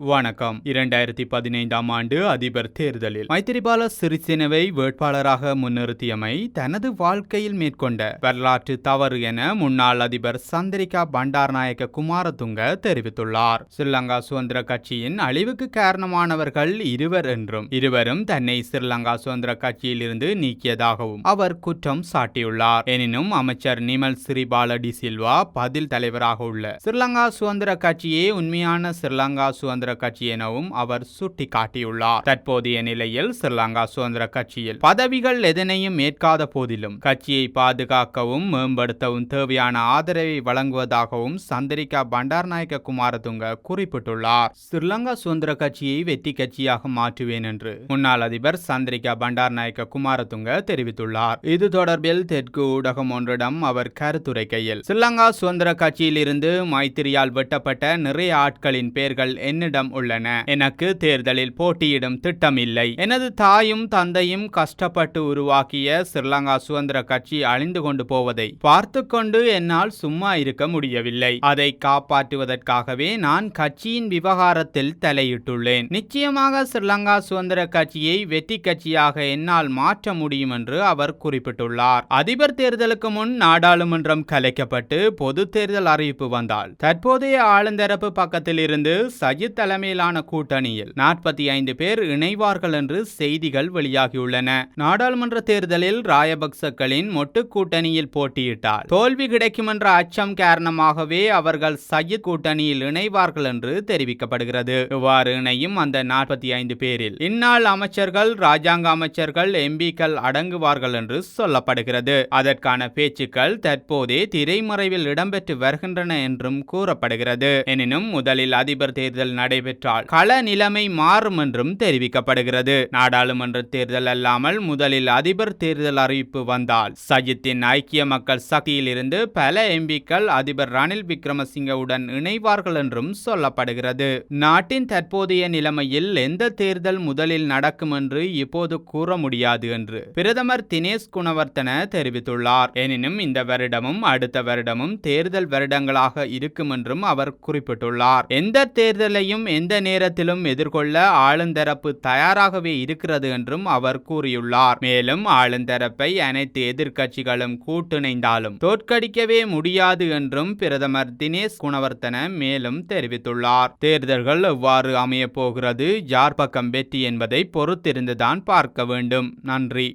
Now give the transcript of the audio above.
வணக்கம். இரண்டாயிரத்தி பதினைந்தாம் ஆண்டு அதிபர் தேர்தலில் மைத்திரிபால சிறிசேனவை வேட்பாளராக முன்னிறுத்தியமை தனது வாழ்க்கையில் மேற்கொண்ட வரலாற்று தவறு என முன்னாள் அதிபர் சந்திரிகா பண்டாரநாயக்க குமாரதுங்க தெரிவித்துள்ளார். ஸ்ரீலங்கா சுதந்திர கட்சியின் அழிவுக்கு காரணமானவர்கள் இருவர் என்றும் இருவரும் தன்னை ஸ்ரீலங்கா சுதந்திர கட்சியில் இருந்து நீக்கியதாகவும் அவர் குற்றம் சாட்டியுள்ளார். எனினும் அமைச்சர் நிமல் சிறிபால டி சில்வா பதில் தலைவராக உள்ள ஸ்ரீலங்கா சுதந்திர கட்சியே உண்மையான ஸ்ரீலங்கா சுதந்திர கட்சி எனவும் அவர் சுட்டிக்காட்டியுள்ளார். தற்போதைய நிலையில் ஸ்ரீலங்கா சுதந்திர கட்சியில் பதவிகள் எதனையும் ஏற்காத போதிலும் கட்சியை பாதுகாக்கவும் மேம்படுத்தவும் தேவையான ஆதரவை வழங்குவதாகவும் சந்திரிகா பண்டாரநாயக்க குமாரதுங்க குறிப்பிட்டுள்ளார். ஸ்ரீலங்கா சுதந்திர கட்சியை வெற்றி கட்சியாக மாற்றுவேன் என்று முன்னாள் அதிபர் சந்திரிகா பண்டாரநாயக்க குமாரதுங்க தெரிவித்துள்ளார். இது தொடர்பில் தெற்கு ஊடகம் ஒன்றிடம் அவர் கருத்துரைக்கையில் ஸ்ரீலங்கா சுதந்திர கட்சியில் இருந்து மைத்திரியால் வெட்டப்பட்ட நிறைய ஆட்களின் பெயர்கள் என்னிடம் உள்ளன. எனக்கு தேர்தலில் போட்டியிடும் திட்டம் இல்லை எனது தாயும் தந்தையும் கஷ்டப்பட்டு உருவாக்கிய ஸ்ரீலங்கா சுதந்திர கட்சி அழிந்து கொண்டு போவதை பார்த்து கொண்டு என்னால் சும்மா இருக்க முடியவில்லை. அதை காப்பாற்றுவதற்காகவே நான் கட்சியின் விவகாரத்தில் தலையிட்டுள்ளேன். நிச்சயமாக ஸ்ரீலங்கா சுதந்திர கட்சியை வெற்றி கட்சியாக என்னால் மாற்ற முடியும் என்று அவர் குறிப்பிட்டுள்ளார். அதிபர் தேர்தலுக்கு முன் நாடாளுமன்றம் கலைக்கப்பட்டு பொது தேர்தல் அறிவிப்பு வந்தால் தற்போதைய ஆளுந்தரப்பு பக்கத்தில் இருந்து சஜித் தலைமையிலான கூட்டணியில் நாற்பத்தி ஐந்து பேர் இணைவார்கள் என்று செய்திகள் வெளியாகியுள்ளன. நாடாளுமன்ற தேர்தலில் ராயபக்சக்களின் மொட்டு கூட்டணியில் போட்டியிட்டார். தோல்வி கிடைக்கும் என்ற அச்சம் காரணமாகவே அவர்கள் சையத் கூட்டணியில் இணைவார்கள் என்று தெரிவிக்கப்படுகிறது. இவ்வாறு இணையும் அந்த நாற்பத்தி ஐந்து பேரில் இந்நாள் அமைச்சர்கள் ராஜாங்க அமைச்சர்கள் எம்பிக்கள் அடங்குவார்கள் என்று சொல்லப்படுகிறது. அதற்கான பேச்சுக்கள் தற்போதே திரைமறைவில் இடம்பெற்று வருகின்றன என்றும் கூறப்படுகிறது. எனினும் முதலில் அதிபர் தேர்தல் நடைபெற்றால் கள நிலைமை மாறும் என்றும் தெரிவிக்கப்படுகிறது. நாடாளுமன்ற தேர்தல் அல்லாமல் முதலில் அதிபர் தேர்தல் அறிவிப்பு வந்தால் சஜித்தின் ஐக்கிய மக்கள் சக்தியில் இருந்து பல எம்பிக்கள் அதிபர் ரணில் விக்ரமசிங்கவுடன் இணைவார்கள் என்றும் சொல்லப்படுகிறது. நாட்டின் தற்போதைய நிலைமையில் எந்த தேர்தல் முதலில் நடக்கும் என்று இப்போது கூற முடியாது என்று பிரதமர் தினேஷ் குணவர்த்தன தெரிவித்துள்ளார். எனினும் இந்த வருடமும் அடுத்த வருடமும் தேர்தல் வருடங்களாக இருக்கும் என்றும் அவர் குறிப்பிட்டுள்ளார். எந்த தேர்தலையும் எந்த நேரத்திலும் எதிர்கொள்ள ஆளுந்தரப்பு தயாராகவே இருக்கிறது என்றும் அவர் கூறியுள்ளார். மேலும் ஆளுந்தரப்பை அனைத்து எதிர்க்கட்சிகளும் கூட்டிணைந்தாலும் தோற்கடிக்கவே முடியாது என்றும் பிரதமர் தினேஷ் குணவர்த்தன மேலும் தெரிவித்துள்ளார். தேர்தல்கள் எவ்வாறு அமையப் போகிறது? யார் பக்கம் வெற்றி என்பதை பொறுத்திருந்துதான் பார்க்க வேண்டும். நன்றி.